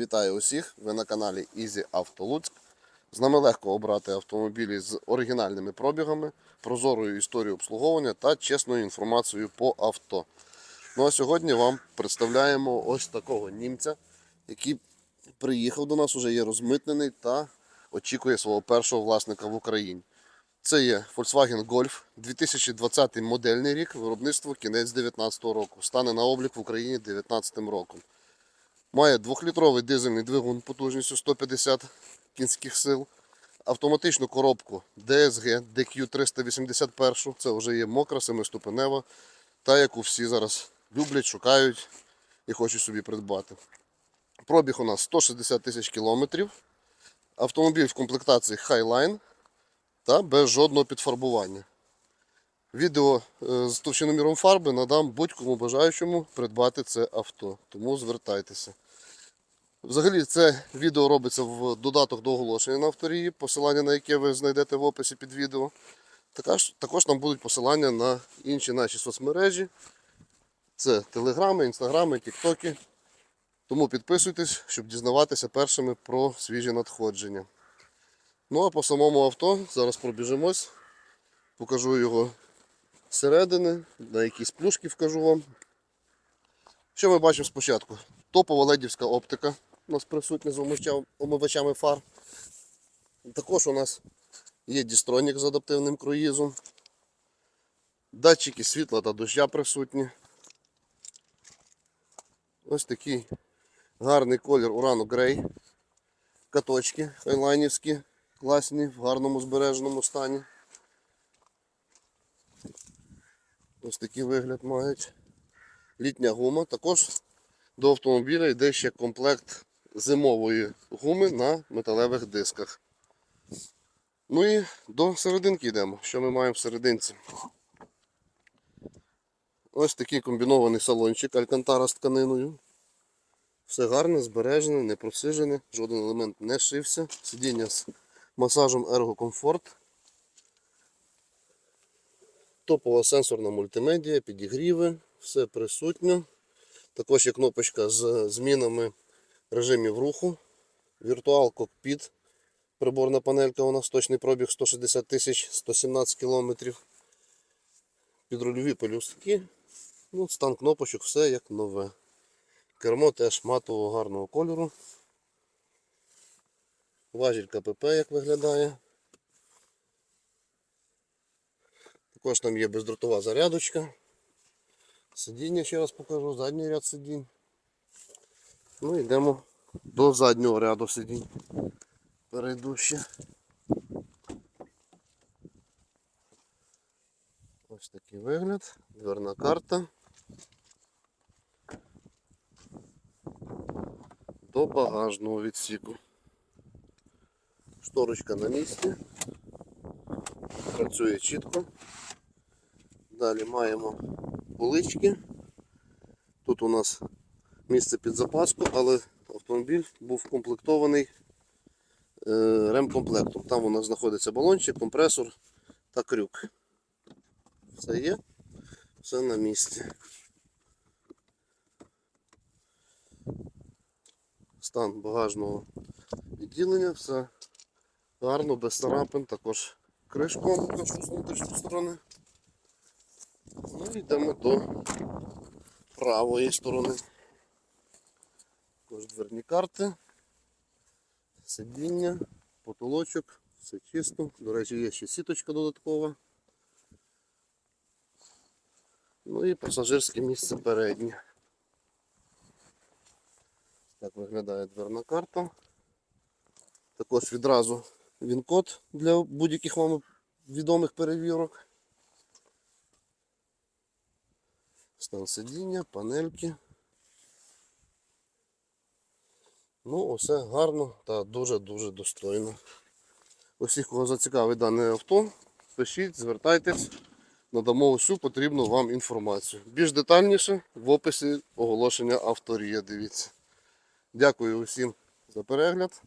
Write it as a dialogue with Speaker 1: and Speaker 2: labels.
Speaker 1: Вітаю усіх! Ви на каналі Easy Auto Луцьк. З нами легко обрати автомобілі з оригінальними пробігами, прозорою історією обслуговування та чесною інформацією по авто. Ну а сьогодні вам представляємо ось такого німця, який приїхав до нас, уже є розмитнений та очікує свого першого власника в Україні. Це є Volkswagen Golf 2020 модельний рік, виробництво кінець 2019 року. Стане на облік в Україні 2019 роком. Має 2-літровий дизельний двигун потужністю 150 кінських сил, автоматичну коробку DSG DQ381, це вже є мокра, семиступенева, та яку всі зараз люблять, шукають і хочуть собі придбати. Пробіг у нас 160 тисяч кілометрів. Автомобіль в комплектації Highline та без жодного підфарбування. Відео е, з товщиноміром фарби надам будь-кому бажаючому придбати це авто. Тому звертайтеся. Взагалі, це відео робиться в додаток до оголошення на авторії, посилання на яке ви знайдете в описі під відео. Також, також там будуть посилання на інші наші соцмережі. Це телеграми, інстаграми, тіктоки. Тому підписуйтесь, щоб дізнаватися першими про свіжі надходження. Ну а по самому авто зараз пробіжимось, покажу його зсередини, на якісь плюшки вкажу вам. Що ми бачимо спочатку? Топова ледівська оптика у нас присутня з омивачами фар. Також у нас є дістронік з адаптивним круїзом. Датчики світла та доща присутні. Ось такий гарний колір урану грей. Каточки хайлайнівські, класні, в гарному збереженому стані. Ось такий вигляд мають. Літня гума. Також до автомобіля йде ще комплект зимової гуми на металевих дисках. Ну і до серединки йдемо. Що ми маємо в серединці? Ось такий комбінований салончик Алькантара з тканиною. Все гарне, збережене, не просижене, жоден елемент не шився. Сидіння з масажем Ergo Comfort. Топова сенсорна мультимедія, підігріви, все присутньо. Також є кнопочка з змінами режимів руху. Віртуал кокпіт. Приборна панелька у нас точний пробіг 160 тисяч 117 кілометрів. Підрульові пелюстки. Ну, стан кнопочок, все як нове. Кермо теж матового гарного кольору. Важіль КПП як виглядає. Також там є бездротова зарядочка. Сидіння ще раз покажу, задній ряд сидінь. Ну йдемо до заднього ряду сидінь. Перейду ще. Ось такий вигляд, дверна карта. До багажного відсіку. Шторочка на місці. Працює чітко. Далі маємо полички. Тут у нас місце під запаску, але автомобіль був комплектований е, ремкомплектом. Там у нас знаходиться балончик, компресор та крюк. Все є, все на місці. Стан багажного відділення, все гарно, без царапин, також кришку покажу з внутрішньої сторони. Ну і йдемо до правої сторони. Також дверні карти, сидіння, потолочок, все чисто. До речі, є ще сіточка додаткова. Ну і пасажирське місце переднє. Так виглядає дверна карта. Також відразу він-код для будь-яких вам відомих перевірок. стан сидіння, панельки. Ну, усе гарно та дуже-дуже достойно. Усіх, кого зацікавить дане авто, пишіть, звертайтесь, надамо усю потрібну вам інформацію. Більш детальніше в описі оголошення авторія. Дивіться. Дякую усім за перегляд.